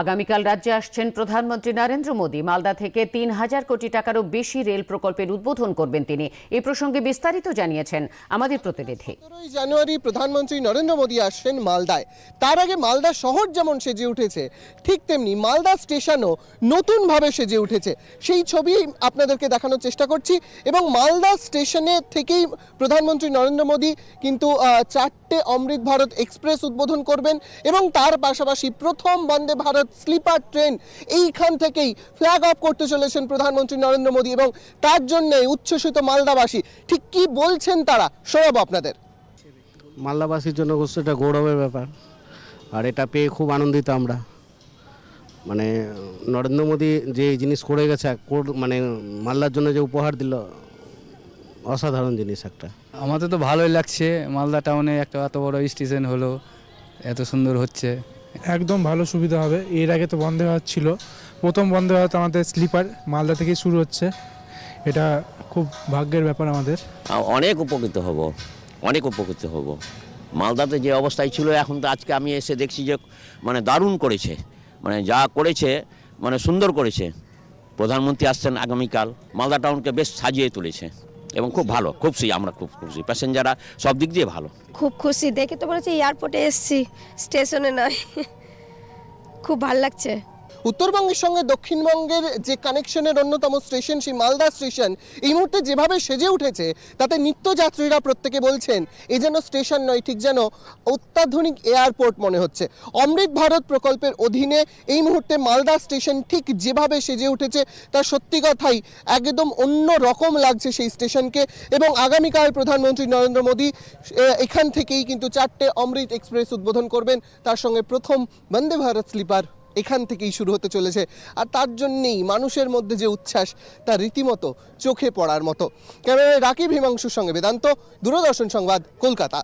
আগামীকাল রাজ্যে আসছেন প্রধানমন্ত্রী নরেন্দ্র মোদী। মালদা থেকে তিন হাজার কোটি টাকারও বেশি রেল প্রকল্পের উদ্বোধন করবেন তিনি। এ প্রসঙ্গে বিস্তারিত জানিয়েছেন আমাদের প্রতিনিধি। জানুয়ারি প্রধানমন্ত্রী নরেন্দ্র মোদী আসছেন মালদায়। তার আগে মালদা শহর যেমন সেজে উঠেছে, ঠিক তেমনি মালদা স্টেশনও নতুনভাবে সেজে উঠেছে। সেই ছবি আপনাদেরকে দেখানোর চেষ্টা করছি এবং মালদা স্টেশনে থেকেই প্রধানমন্ত্রী নরেন্দ্র মোদী কিন্তু চারটে অমৃত ভারত এক্সপ্রেস উদ্বোধন করবেন এবং তার পাশাপাশি প্রথম বন্দে ভারত স্লিপার ট্রেন এইখান থেকেই ফ্ল্যাগ অফ করতে চলেছেন প্রধানমন্ত্রী নরেন্দ্র মোদী এবং তার জন্যে উচ্ছ্বসিত মালদাবাসী। ঠিক কি বলছেন তারা? শোনাবো আপনাদের। মালদাবাসীর জন্য অবশ্যই এটা গৌরবের ব্যাপার। আর এটা পেয়ে খুব আনন্দিত আমরা। মানে নরেন্দ্র মোদী যে এই জিনিস করে গেছে কর- মানে মালদার জন্য যে উপহার দিল অসাধারণ জিনিস একটা। আমাদের তো ভালোই লাগছে। মালদা টাউনে একটা এত বড় স্টেশন হলো এত সুন্দর হচ্ছে। একদম ভালো সুবিধা হবে। এর আগে তো বন্দে ভারত ছিল। প্রথম বন্দে ভারত আমাদের স্লিপার মালদা থেকেই শুরু হচ্ছে। এটা খুব ভাগ্যের ব্যাপার আমাদের। অনেক উপকৃত হব। অনেক উপকৃত হব। মালদাতে যে অবস্থায় ছিল, এখন তো আজকে আমি এসে দেখছি যে মানে দারুণ করেছে। মানে যা করেছে মানে সুন্দর করেছে। প্রধানমন্ত্রী আসছেন আগামীকাল। মালদা টাউনকে বেশ সাজিয়ে তুলেছে। এবং খুব ভালো, খুব খুশি, আমরা খুব খুশি। প্যাসেঞ্জাররা সব দিক দিয়ে ভালো। খুব খুশি, দেখে তো বলেছি এয়ারপোর্টে এসছি স্টেশনে নয়। খুব ভালো লাগছে। উত্তরবঙ্গের সঙ্গে দক্ষিণবঙ্গের যে কানেকশনের অন্যতম স্টেশন, সেই মালদা স্টেশন, এই মুহূর্তে যেভাবে সেজে উঠেছে, তাতে নিত্যযাত্রীরা প্রত্যেকে বলছেন, এ যেন স্টেশন নয়, ঠিক যেন অত্যাধুনিক এয়ারপোর্ট মনে হচ্ছে। অমৃত ভারত প্রকল্পের অধীনে এই মুহূর্তে মালদা স্টেশন ঠিক যেভাবে সেজে উঠেছে, তা সত্যি কথাই একদম অন্য রকম লাগছে সেই স্টেশনকে এবং আগামীকাল প্রধানমন্ত্রী নরেন্দ্র মোদী এখান থেকেই কিন্তু চারটে অমৃত এক্সপ্রেস উদ্বোধন করবেন। তার সঙ্গে প্রথম বন্দে ভারত স্লিপার এখান থেকেই শুরু হতে চলেছে। আর তার জন্যেই মানুষের মধ্যে যে উচ্ছ্বাস, তা রীতিমতো চোখে পড়ার মতো। ক্যামেরায় রাকিব হিমাংশুর সঙ্গে বেদান্ত, দূরদর্শন সংবাদ, কলকাতা।